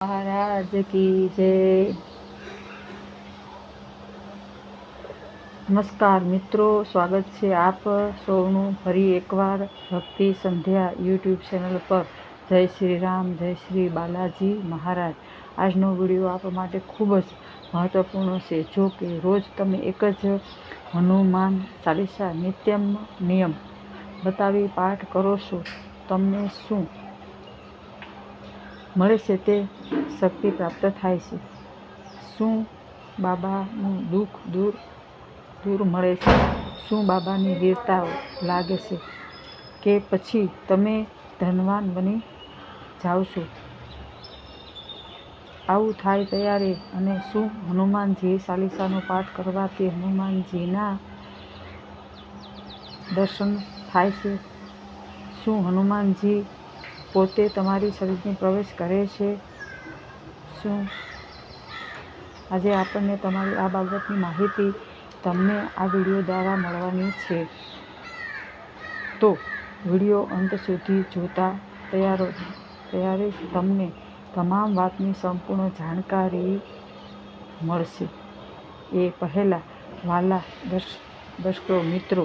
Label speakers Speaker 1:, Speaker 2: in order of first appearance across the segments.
Speaker 1: મહારાજ કી જય. નમસ્કાર મિત્રો, સ્વાગત છે આપ સૌનું ફરી એકવાર ભક્તિ સંધ્યા યુટ્યુબ ચેનલ પર. જય શ્રી રામ, જય શ્રી બાલાજી મહારાજ. આજનો વીડિયો આપ માટે ખૂબ જ મહત્વપૂર્ણ છે. જો કે રોજ તમે એક જ હનુમાન ચાલીસા નિત્યમ નિયમ બતાવી પાઠ કરો છો, તમને શું મળે છે તે શક્તિ પ્રાપ્ત થાય છે. શું બાબાનું દુઃખ દૂર દૂર મળે છે? શું બાબાની વીરતા લાગે છે? કે પછી તમે ધનવાન બની જાઓ છો? આવું થાય ત્યારે અને શું હનુમાનજી ચાલીસાનો પાઠ કરવાથી હનુમાનજીના દર્શન થાય છે? શું હનુમાનજી પોતે તમારી શરીરને પ્રવેશ કરે છે. શું? આજે આપણને તમારી આ બાબતની માહિતી તમને આ વીડિયો દ્વારા મળવાની છે. તો વીડિયો અંત સુધી જોતા તૈયારો, ત્યારે તમને તમામ વાતની સંપૂર્ણ જાણકારી મળશે. એ પહેલાં વાલા દર્શ, દર્શકો, મિત્રો,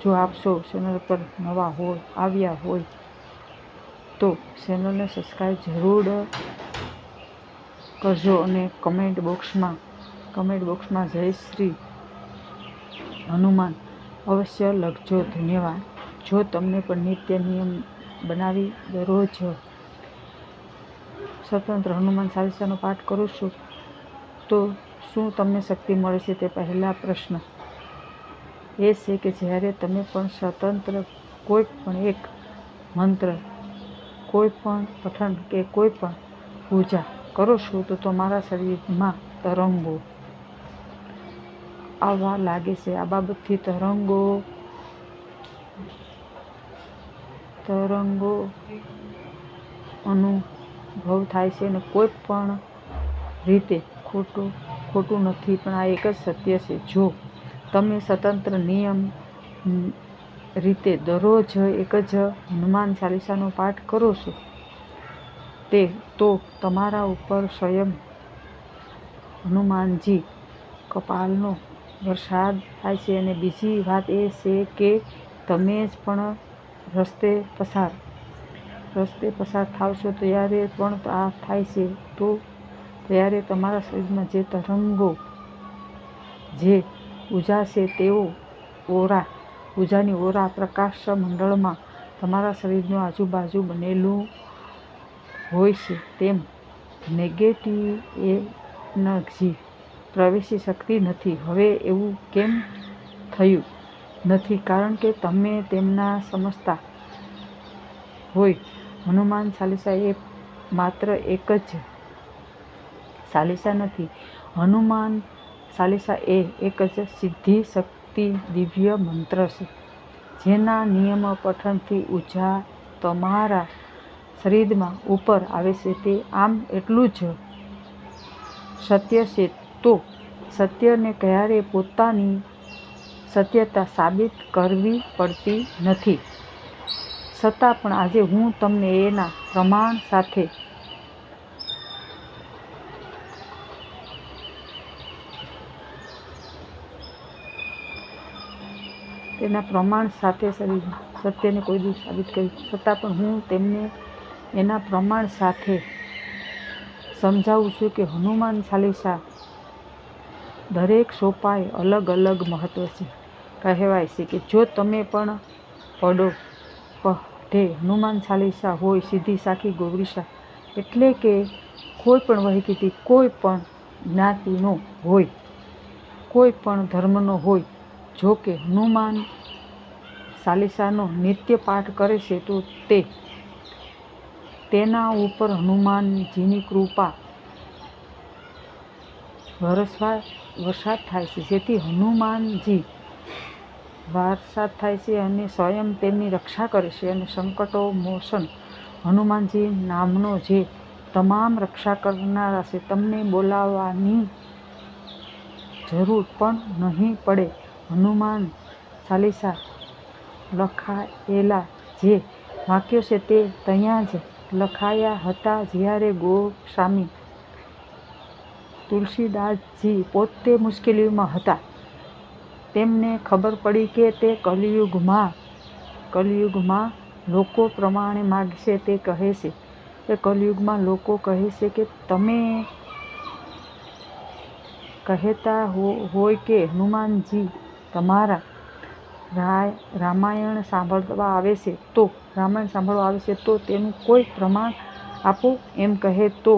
Speaker 1: જો આપ સૌ ચેનલ પર નવા હોય આવ્યા હોય તો ચેનલને સબસ્ક્રાઈબ જરૂર કરજો અને કમેન્ટ બોક્સમાં કમેન્ટ બોક્સમાં જય શ્રી હનુમાન અવશ્ય લખજો. ધન્યવાદ. જો તમને પણ નિત્ય નિયમ બનાવી દરરોજ સ્વતંત્ર હનુમાન ચાલીસાનો પાઠ કરું છું, તો શું તમને શક્તિ મળે છે તે પહેલા પ્રશ્ન. એ છે કે જ્યારે તમે પણ સ્વતંત્ર કોઈ પણ એક મંત્ર કોઈ પણ પઠન કે કોઈ પણ પૂજા કરો છો, તો તમારા શરીરમાં તરંગો આવવા લાગે છે. આ બાબતથી તરંગો તરંગો અનુભવ થાય છે અને કોઈ પણ રીતે ખોટું ખોટું નથી, પણ આ એક જ સત્ય છે. જો તમે સ્વતંત્ર નિયમ રીતે દરરોજ એક જ હનુમાન ચાલીસાનો પાઠ કરો છો. તે તો તમારા ઉપર સ્વયં હનુમાનજી કપાલનો વરસાદ થાય છે અને બીજી વાત એ છે કે તમે જ પણ રસ્તે પસાર રસ્તે પસાર થાવ છો ત્યારે પણ આ થાય છે. તો ત્યારે તમારા શરીરમાં જે તરંગો જે ઉજાશે તેઓ ઓરા ઉર્જાની ઓરા પ્રકાશ મંડળમાં તમારા શરીરનું આજુબાજુ બનેલું હોય છે. તેમ નેગેટિવ એનર્જી પ્રવેશી શકતી નથી. હવે એવું કેમ થયું નથી? કારણ કે તમે તેમના સમજતા હોય. હનુમાન ચાલીસા એ માત્ર એક જ ચાલીસા નથી. હનુમાન ચાલીસા એ એક જ સિદ્ધિ શક્તિ દિવ્ય મંત્ર છે. જેના નિયમ પઠનથી ઊર્જા તમારા શરીરમાં ઉપર આવે છે તે આમ એટલું જ સત્ય છે. તો સત્યને ક્યારેય પોતાની સત્યતા સાબિત કરવી પડતી નથી. છતાં પણ આજે હું તમને એના પ્રમાણ સાથે તેના પ્રમાણ સાથે શરીર, સત્યને કોઈ દિવસ સાબિત કર્યું છતાં પણ હું તેમને એના પ્રમાણ સાથે સમજાવું છું કે હનુમાન ચાલીસા દરેક સોપાએ અલગ અલગ મહત્ત્વ છે. કહેવાય છે કે જો તમે પણ પડો પઢે હનુમાન ચાલીસા હોય, સીધી સાખી ગૌરીસા એટલે કે કોઈ પણ વહીકીથી કોઈ પણ જ્ઞાતિનો હોય, કોઈ પણ ધર્મનો હોય જો કે હનુમાન ચાલીસાનો નિત્ય પાઠ કરે છે, તો તે તેના ઉપર હનુમાનજીની કૃપા વરસવા વરસાદ થાય છે. જેથી હનુમાનજી વરસાદ થાય છે અને સ્વયં તેમની રક્ષા કરે છે અને સંકટો મોસન હનુમાનજી નામનો જે તમામ રક્ષા કરનારા છે, તમને બોલાવવાની જરૂર પણ નહીં પડે. હનુમાન ચાલીસા, લખાયેલા જે વાક્યો છે તે ત્યાં જ લખાયા હતા જ્યારે ગોસ્વામી તુલસીદાસજી પોતે મુશ્કેલીમાં હતા. તેમને ખબર પડી કે તે કલિયુગમાં કલિયુગમાં લોકો પ્રમાણે માગશે તે કહે છે. એ કલિયુગમાં લોકો કહે છે કે તમે કહેતા હોય કે હનુમાનજી તમારા રા- રામાયણ સાંભળવા આવે છે તો, રામાયણ સાંભળવા આવે છે તો તેનું કોઈ પ્રમાણ આપો? એમ કહે તો,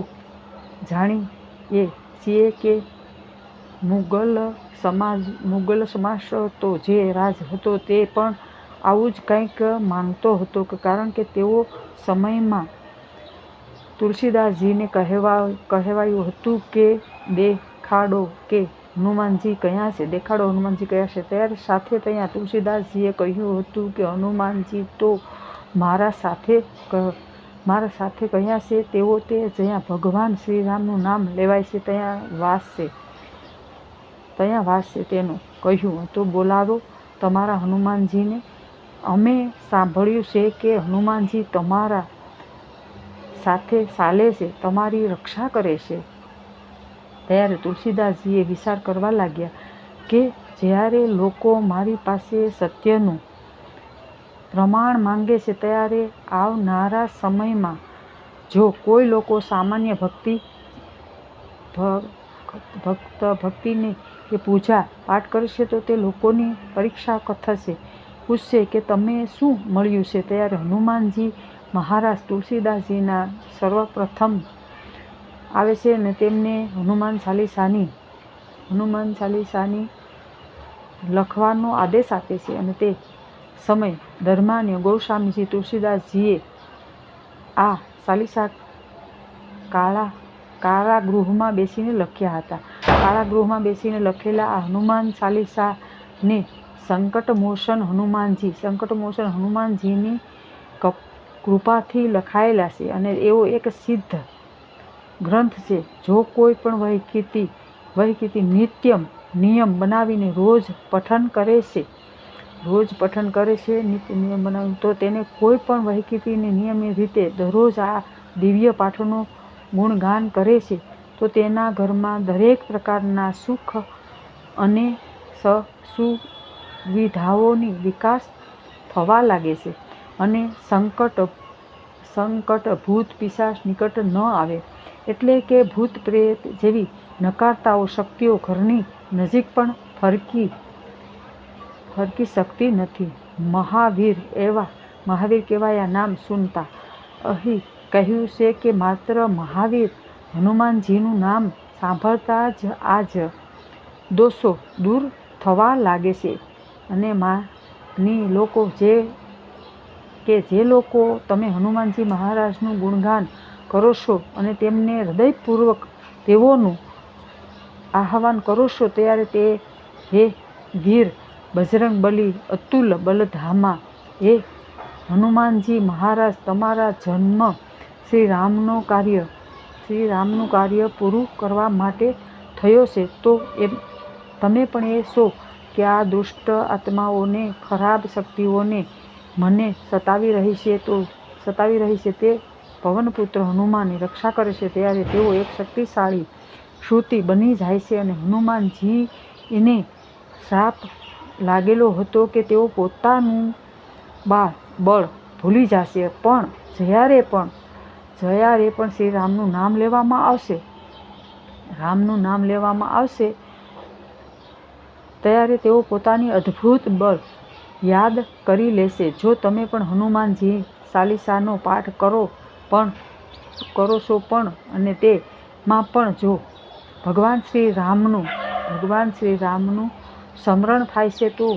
Speaker 1: જાણીએ છીએ કે મુગલ સમાજ મુગલ સમાજ હતો જે રાજ હતો તે પણ આવું જ કંઈક માંગતો હતો કારણ કે તેઓ સમયમાં તુલસીદાસજીને કહેવા, કહેવાયું હતું કે દેખાડો કે હનુમાનજી કયા છે? દેખાડો, હનુમાનજી કયા છે? ત્યારે સાથે ત્યાં તુલસીદાસજીએ કહ્યું હતું કે, હનુમાનજી, તો મારા સાથે મારા સાથે કયા છે? તેઓ તે જ્યાં ભગવાન શ્રીરામનું નામ લેવાય છે. ત્યાં વાસ છે. ત્યાં વાસ છે તેનું કહ્યું તો બોલાવો તમારા હનુમાનજીને. અમે સાંભળ્યું છે કે હનુમાનજી તમારા સાથે ચાલે છે, તમારી રક્ષા કરે છે. ત્યારે તુલસીદાસજીએ વિચાર કરવા લાગ્યા કે જ્યારે લોકો મારી પાસે સત્યનું પ્રમાણ માંગે છે ત્યારે આવનારા સમયમાં જો કોઈ લોકો સામાન્ય ભક્તિ ભક્ત, ભક્તિની કે પૂજા પાઠ કરશે તો તે લોકોની પરીક્ષા થશે. પૂછશે કે તમે શું મળ્યું છે? ત્યારે હનુમાનજી મહારાજ તુલસીદાસજીના સર્વપ્રથમ આવે છે અને તેમને હનુમાન ચાલીસાની હનુમાન ચાલીસાની લખવાનો આદેશ આપે છે અને તે સમય ધર્માન્ય ગૌસ્વામીજી તુલસીદાસજીએ આ ચાલીસા કાળા, કારાગૃહમાં બેસીને લખ્યા હતા. કારાગૃહમાં બેસીને લખેલા આ હનુમાન ચાલીસાને સંકટમોચન હનુમાનજી, સંકટમોચન હનુમાનજીની કપ- કૃપાથી લખાયેલા છે અને એવો એક સિદ્ધ ગ્રંથ છે. જો કોઈ પણ વૈકિતી વૈકિતી નિત્યમ, નિયમ બનાવીને રોજ પઠન કરે છે, રોજ પઠન કરે છે, નિત્ય નિયમ બનાવીને, તો તેને કોઈ પણ વૈકિતીને નિયમિત રીતે દરરોજ આ દિવ્ય પાઠોનું ગુણગાન કરે છે, તો તેના ઘરમાં દરેક પ્રકારના સુખ અને સુવિધાઓની વિકાસ થવા લાગે છે અને સંકટ સંકટ ભૂત પિશાચ નિકટ ન આવે. એટલે કે ભૂત પ્રેત જેવી નકારતાઓ શક્તિઓ ઘરની નજીક પણ ફરકી ફરકી શકતી નથી. મહાવીર એવા, મહાવીર કહેવાયા નામ સુનતા. અહીં કહ્યું છે કે માત્ર મહાવીર હનુમાનજીનું નામ સાંભળતા જ આજ દોષો દૂર થવા લાગે છે. અને માની લોકો જે કે જે લોકો તમે હનુમાનજી મહારાજનું ગુણગાન કરો છો અને તેમને હૃદયપૂર્વક તેઓનું આહવાન કરો છો, ત્યારે તે હે વીર બજરંગ બલી, અતુલ બલધામા, હે હનુમાનજી મહારાજ, તમારા જન્મ શ્રી રામનો કાર્ય, શ્રી રામનું કાર્ય પૂરું કરવા માટે થયો છે. તો એમ, તમે પણ એ છો કે આ દુષ્ટ આત્માઓને, ખરાબ શક્તિઓને મને સતાવી રહી છે તો સતાવી રહી છે તે પવનપુત્ર હનુમાનની રક્ષા કરે છે ત્યારે તેઓ એક શક્તિશાળી શ્રુતિ બની જાય છે અને હનુમાનજી એને શ્રાપ લાગેલો હતો કે તેઓ પોતાનું બા બળ ભૂલી જશે. પણ જ્યારે પણ, જયારે પણ શ્રી રામનું નામ લેવામાં આવશે, રામનું નામ લેવામાં આવશે, ત્યારે તેઓ પોતાની અદ્ભુત બળ યાદ કરી લેશે. જો તમે પણ હનુમાનજી ચાલીસાનો પાઠ કરો પણ, કરો છો પણ અને તેમાં પણ જો ભગવાન શ્રી રામનું, ભગવાન શ્રી રામનું સ્મરણ થાય છે તો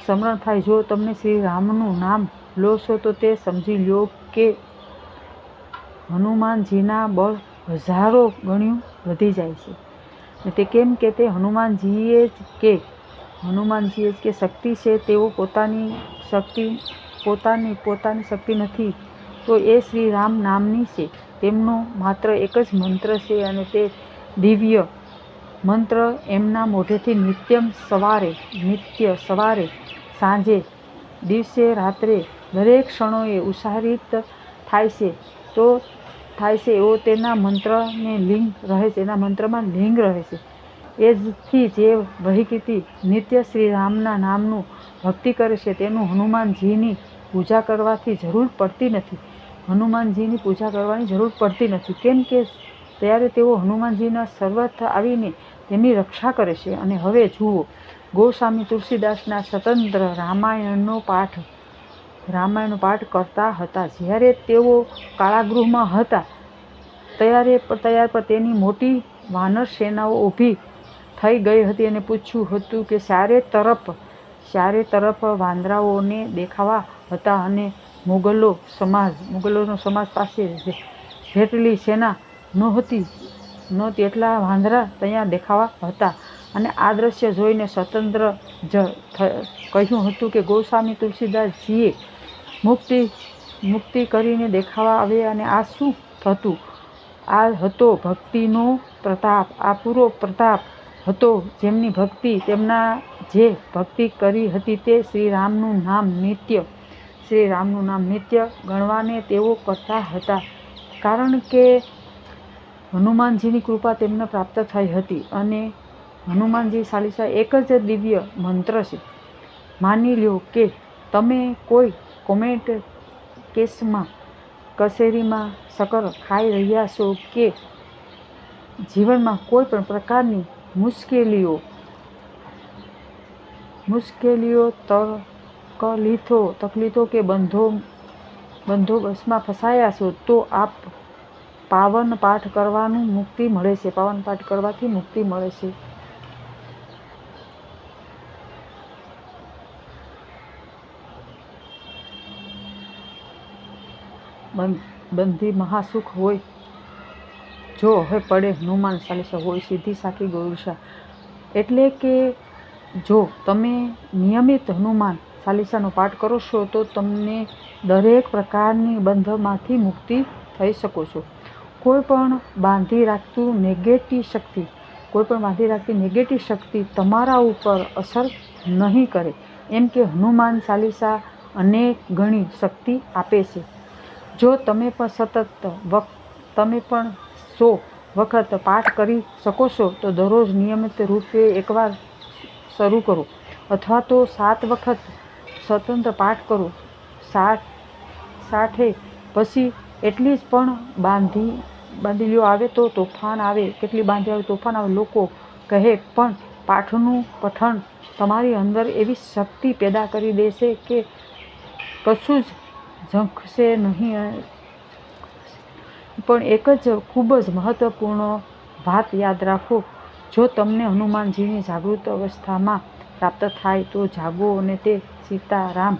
Speaker 1: સ્મરણ થાય. જો તમને શ્રી રામનું નામ લો છો તો તે સમજી લો કે હનુમાનજીના બળ હજારો ગણ્યું વધી જાય છે. તે કેમ કે તે હનુમાનજીએ જ કે હનુમાનજીએ કે શક્તિ છે તેઓ પોતાની શક્તિ, પોતાની પોતાની શક્તિ નથી. તો એ શ્રી રામ નામની છે. તેમનો માત્ર એક જ મંત્ર છે અને તે દિવ્ય મંત્ર એમના મોઢેથી નિત્યમ સવારે, નિત્ય સવારે, સાંજે, દિવસે, રાત્રે, દરેક ક્ષણોએ ઉત્સાહિત થાય છે. તો થાય છે એવો તેના મંત્રને લિંગ રહે છે. એના મંત્રમાં લિંગ રહે છે. એ જથી જે વહીકીતી નિત્ય શ્રી રામના નામનું ભક્તિ કરે છે, તેનું હનુમાનજીની પૂજા કરવાથી જરૂર પડતી નથી. હનુમાનજીની પૂજા કરવાની જરૂર પડતી નથી. કેમ કે ત્યારે તેઓ હનુમાનજીના સર્વથ આવીને તેમની રક્ષા કરે છે. અને હવે જુઓ, ગોસ્વામી તુલસીદાસના સ્વતંત્ર રામાયણનો પાઠ રામાયણનો પાઠ કરતા હતા. જ્યારે તેઓ કાળાગૃહમાં હતા, ત્યારે તૈયાર પર તેની મોટી વાનર સેનાઓ ઊભી થઈ ગઈ હતી અને પૂછ્યું હતું કે ચારે તરફ ચારે તરફ વાંદરાઓને દેખાવા હતા અને મુગલો સમાજ, મુગલોનો સમાજ પાસે જેટલી સેના નહોતી નહોતી એટલા વાંદરા ત્યાં દેખાવા હતા. અને આ દ્રશ્ય જોઈને સ્વતંત્ર જ કહ્યું હતું કે ગોસ્વામી તુલસીદાસજીએ મુક્તિ મુક્તિ કરીને દેખાવા આવે અને આ શું થતું આ હતો ભક્તિનો પ્રતાપ, આ પૂરો પ્રતાપ હતો. જેમની ભક્તિ, તેમના જે ભક્તિ કરી હતી તે શ્રી રામનું નામ નિત્ય શ્રી રામનું નામ નિત્ય ગણવાને તેઓ કરતા હતા. કારણ કે હનુમાનજીની કૃપા તેમને પ્રાપ્ત થઈ હતી અને હનુમાનજી ચાલીસા એક જ દિવ્ય મંત્ર છે. માની લ્યો કે તમે કોઈ કોમેન્ટ કેસમાં, કચેરીમાં, સકર ખાઈ રહ્યા છો કે જીવનમાં કોઈ પણ પ્રકારની મુશ્કેલીઓ. મુશ્કેલીઓ, તકલીફો તકલીફો કે બંધો બંદોબસ્તમાં ફસાયા છો તો આપ પાવન પાઠ કરવાનું મુક્તિ મળે છે. પાવન પાઠ કરવાથી મુક્તિ મળે છે. બંધી મહાસુખ હોય જો હવે પડે હનુમાન ચાલીસા હોય, સીધી સાખી ગોરુષા એટલે કે જો તમે નિયમિત હનુમાન ચાલીસાનો પાઠ કરો છો, તો તમને દરેક પ્રકારની બંધમાંથી મુક્તિ થઈ શકો છો. કોઈ પણ બાંધી રાખતું નેગેટિવ શક્તિ, કોઈ પણ બાંધી રાખતી નેગેટિવ શક્તિ તમારા ઉપર અસર નહીં કરે. એમ કે હનુમાન ચાલીસા અનેક ગણી શક્તિ આપે છે. જો તમે પણ સતત વખ તમે પણ સો વખત પાઠ કરી શકો છો, તો દરરોજ નિયમિત રૂપે એકવાર શરૂ કરો. અથવા તો સાત વખત સ્વતંત્ર પાઠ કરો. સાત, સાઠે પછી એટલી જ પણ બાંધી, બાંધીલીઓ આવે તો તોફાન આવે. કેટલી બાંધી આવે, તોફાન આવે, લોકો કહે, પણ પાઠનું પઠન તમારી અંદર એવી શક્તિ પેદા કરી દેશે કે કશું જ ઝંખશે નહીં. પણ એક જ ખૂબ જ મહત્ત્વપૂર્ણ વાત યાદ રાખો, જો તમને હનુમાનજીની જાગૃત અવસ્થામાં પ્રાપ્ત થાય તો જાગો અને તે સીતારામ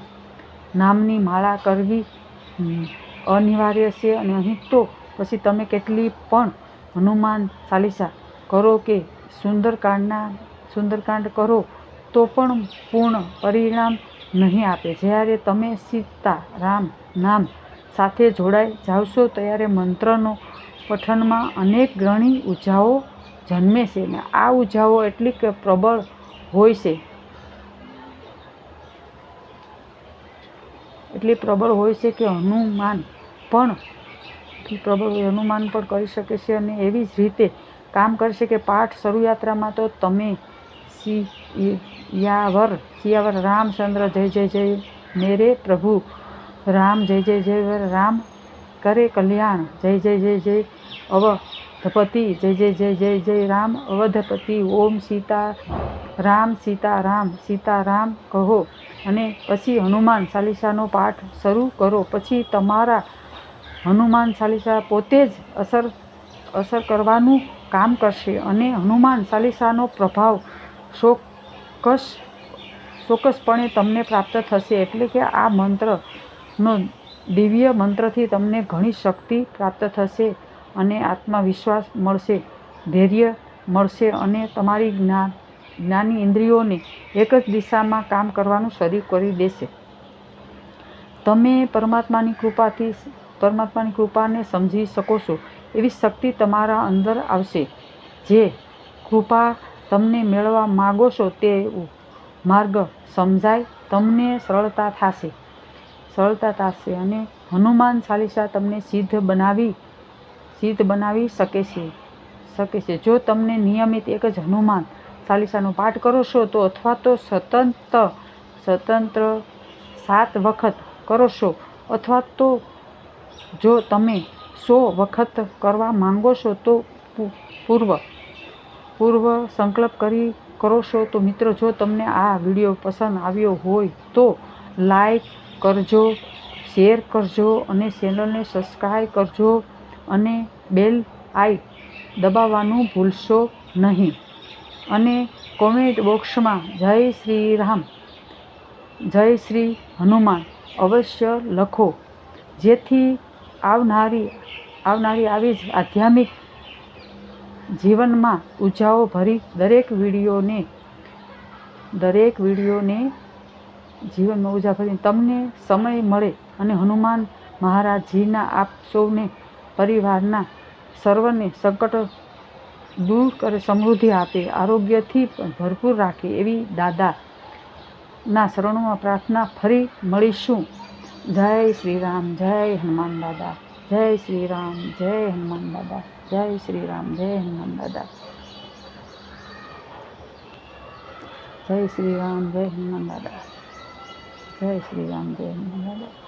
Speaker 1: નામની માળા કરવી અનિવાર્ય છે અને અહીં તો પછી તમે કેટલી પણ હનુમાન ચાલીસા કરો કે સુંદરકાંડના, સુંદરકાંડ કરો તો પણ પૂર્ણ પરિણામ નહીં આપે. જ્યારે તમે સીતા રામ નામ સાથે જોડાઈ જાવશો ત્યારે મંત્રનો પઠનમાં અનેક ગણી ઉર્જાઓ જન્મે છે ને આ ઉર્જાઓ એટલી કે પ્રબળ હોય છે એટલી પ્રબળ હોય છે કે હનુમાન પણ પ્રબળ હનુમાન પણ કરી શકે છે અને એવી જ રીતે કામ કરશે કે પાઠ શરૂયાત્રામાં તો તમે સિયાવર સિયાવર રામચંદ્ર જય જય જય, મેરે પ્રભુ રામ, જય જય જય રામ. કરે કલ્યાણ. જય જય જય જય, અવધપતિ. જય જય જય જય જય, રામ, અવધપતિ. ઓમ સીતા રામ સીતા રામ સીતા રામ કહો. અને પછી હનુમાન ચાલીસાનો પાઠ શરૂ કરો. પછી તમારા હનુમાન ચાલીસા પોતે જ અસર અસર કરવાનું કામ કરશે અને હનુમાન ચાલીસાનો પ્રભાવ ચોક્કસ ચોક્કસપણે તમને પ્રાપ્ત થશે. એટલે કે આ મંત્રનો દિવ્ય મંત્રથી તમને ઘણી શક્તિ પ્રાપ્ત થશે અને આત્મવિશ્વાસ મળશે, ધૈર્ય મળશે અને તમારી જ્ઞાન જ્ઞાની ઇન્દ્રિયોને એક જ દિશામાં કામ કરવાનું શરૂ કરી દેશે. તમે પરમાત્માની કૃપાથી પરમાત્માની કૃપાને સમજી શકો છો એવી શક્તિ તમારા અંદર આવશે. જે કૃપા તમને મેળવવા માગો છો તે માર્ગ સમજાય, તમને સરળતા થશે. સરળતા થશે અને હનુમાન ચાલીસા તમને સિદ્ધ બનાવી સિદ્ધ બનાવી શકે છે શકે છે. જો તમને નિયમિત એક જ હનુમાન ચાલીસાનો પાઠ કરો છો, તો અથવા તો સ્વતંત્ર સ્વતંત્ર સાત વખત કરો છો, અથવા તો જો તમે સો વખત કરવા માંગો છો, તો પૂર્વ પૂર્વ સંકલ્પ કરી કરો છો. તો મિત્રો, જો તમને આ વીડિયો પસંદ આવ્યો હોય, તો લાઈક કરજો, શેર કરજો અને ચેનલને સબસ્ક્રાઈબ કરજો અને બેલ આઈ દબાવવાનું ભૂલશો નહીં. અને કોમેન્ટ બોક્સમાં જય શ્રી રામ, જય શ્રી હનુમાન અવશ્ય લખો, જેથી આવનારી આવનારી આવી જ આધ્યાત્મિક જીવનમાં ઉર્જાઓ ભરી દરેક વિડીયોને દરેક વિડીયોને જીવનમાં ઊર્જા કરીને તમને સમય મળે અને હનુમાન મહારાજજીના આપ સૌને પરિવારના સર્વને સંકટ દૂર કરે, સમૃદ્ધિ આપે, આરોગ્યથી ભરપૂર રાખે એવી દાદા ના શરણોમાં પ્રાર્થના ફરી મળીશું. જય શ્રી રામ જય હનુમાન દાદા, જય શ્રી રામ જય હનુમાન દાદા, જય શ્રી રામ જય હનુમાન દાદા. જય શ્રી રામ જય હનુમાન દાદા. જય શ્રી રામ જય દાદા